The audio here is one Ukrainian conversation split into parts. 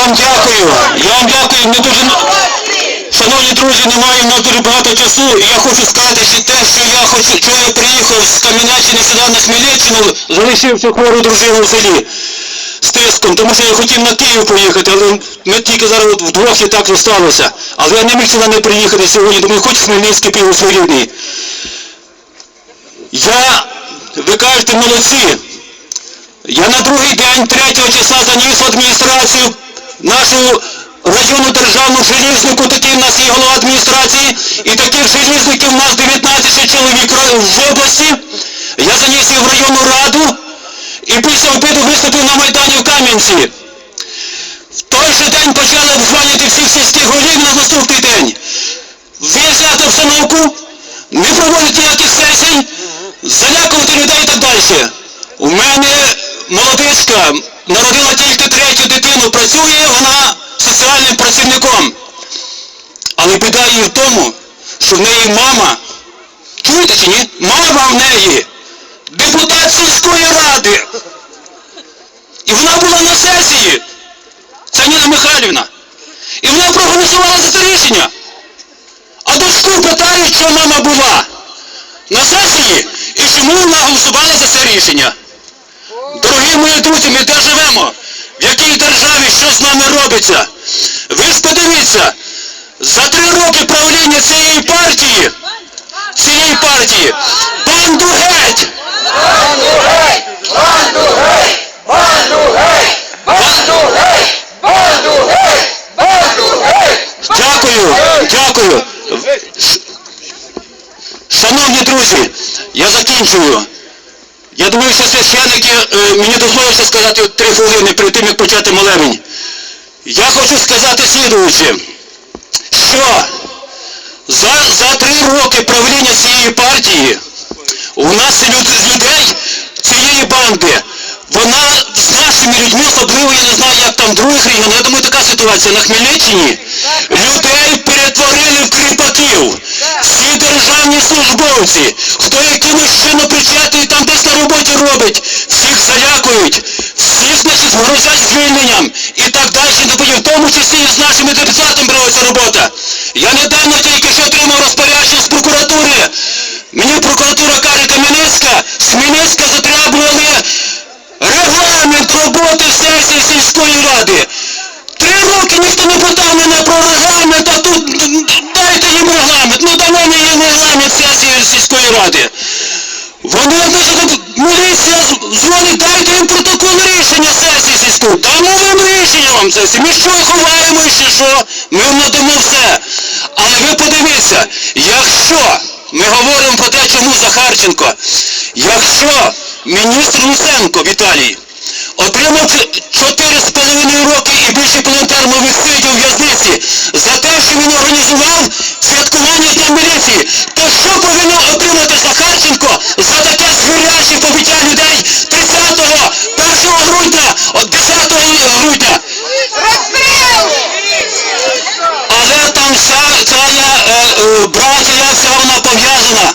вам дякую. Я вам дякую. Ми дуже... Шановні друзі, немає в нас дуже багато часу. І я хочу сказати ще те, що я хочу, що я приїхав з Кам'янеччини сюди на Хмельниччину, залишив цю хвору дружину в селі з тиском, тому що я хотів на Київ поїхати, але ми тільки зараз вдвох і так зосталося. Але я не міг сюди не приїхати сьогодні, думаю, хоч Хмельницький пів своєрідний. Я, ви кажете, молодці. Я на другий день, 3 числа, заніс в адміністрацію нашу районну державну желізнику, такий в нас є голова адміністрації, і таких желізників у нас 19 чоловік в області. Я заніс їх в районну раду і після обіду виступив на Майдані в Кам'янці. В той же день почали обзванювати всіх сільських голів на наступний день. Виясняти обстановку, не проводити ніяких сесій, залякувати людей і так далі. У мене молодичка народила тільки третю працює вона соціальним працівником. Але біда її в тому, що в неї мама, чуєте чи ні? Мама в неї депутат сільської ради. І вона була на сесії. Це Ніна Михайлівна. І вона проголосувала за це рішення. А дочку питають, що мама була на сесії і чому вона голосувала за це рішення. Дорогі мої друзі, ми де живемо? В якій державі що з нами робиться? Ви ж подивіться, за три роки правління цієї партії, цієї партії, банду геть! Банду геть! Банду геть! Банду геть! Банду геть! Банду геть! Банду геть! Дякую, дякую. Шановні друзі, я закінчую. Я думаю, що священники е, мені дозволять сказати три хвилини перед тим, як почати молебень. Я хочу сказати слідуюче, що за, за три роки правління цієї партії у нас люд, людей цієї банди, вона з нашими людьми, особливо я не знаю, як там в других регіонах, я думаю, така ситуація на Хмельниччині, людей перетворили в кріпаків. Службовці, хто якимось чином причетний там десь на роботі робить, всіх залякують, всіх, значить, грозять звільненням і так далі, і так в тому числі і з нашими депутатами проводиться робота. Я недавно тільки що отримав розпорядження з прокуратури. Мені прокуратура каже, Кам'янецька, з Хмельницька затребували регламент роботи сесії сільської ради. Три роки ніхто не питав мене про регламент, а їм регламент сільської ради. Вони, значить, міліція дзвонить, дайте їм протокол рішення сесії сільської. Дамо вам рішення вам сесії. Ми що ховаємо і ще що? Ми вам надамо все. Але ви подивіться, якщо ми говоримо про те, чому Захарченко, якщо міністр Луценко Віталій отримав ч- чотири з половиною роки і більше половини терміну відсидів у в'язниці за те, що він організував святкування Днем міліції, то що повинен отримати Захарченко за таке звіряче побиття людей 30-го, 1 грудня, 10 грудня? Але там вся ця е, е, братія, вся вона пов'язана.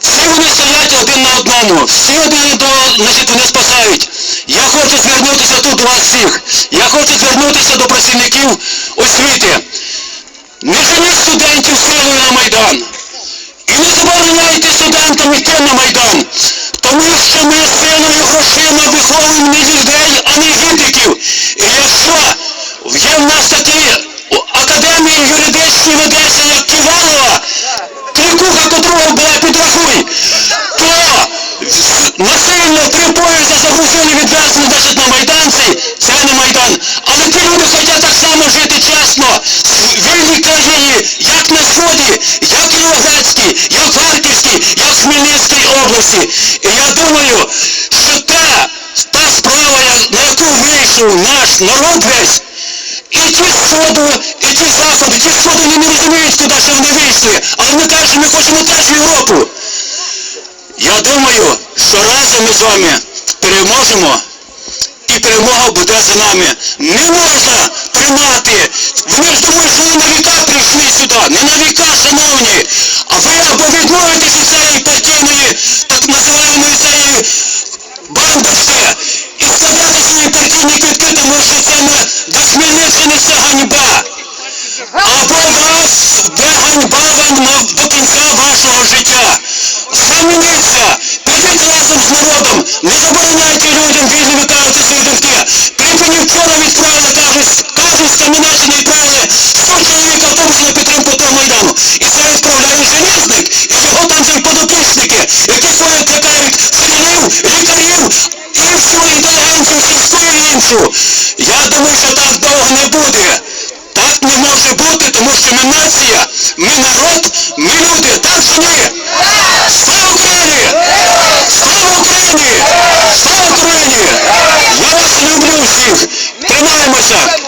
Всі вони стоять один на одному, всі один одного, значить, вони спасають. Я хочу звернутися тут до вас всіх. Я хочу звернутися до працівників освіти. Майдан. І не забороняйте студентам йти на Майдан. Тому що ми силою грошима виховуємо не людей, а не гідників. І якщо є в нас такі академії юридичні ведеться, як Ківалова, клікуха котрого була підрахуй, то насильно три поїзда загрузили відвезли значить, на Майданці, це не Майдан. Але ті люди хочуть так само жити чесно, в країні, як на Сході, як і в Луганській, як в Харківській, як в Хмельницькій області. І я думаю, що та, та справа, на яку вийшов наш народ весь, і ті сходу, і ті з заходу, ті з сходу вони не розуміють, куди що вони вийшли. Але ми що ми хочемо теж Європу. Я думаю, що разом ми з вами переможемо і перемога буде за нами. Не де ганьба вам до кінця вашого життя. Схаменіться, підіть разом з народом, не забороняйте людям вільно виказувати свої думки. Кріпені вчора відправили, кажуть, кажуть, Кам'янеччини відправили 100 чоловік автобус на підтримку того Майдану. І це відправляє Железник, і його там же подопічники, які ходять, лякають вчителів, лікарів і всю інтелігенцію сільську іншу. Я думаю, що так довго не буде так не може бути, тому що ми нація, ми народ, ми люди. Так що ми? Слава Україні! Слава Україні! Слава Україні! Я вас люблю всіх! Тримаємося!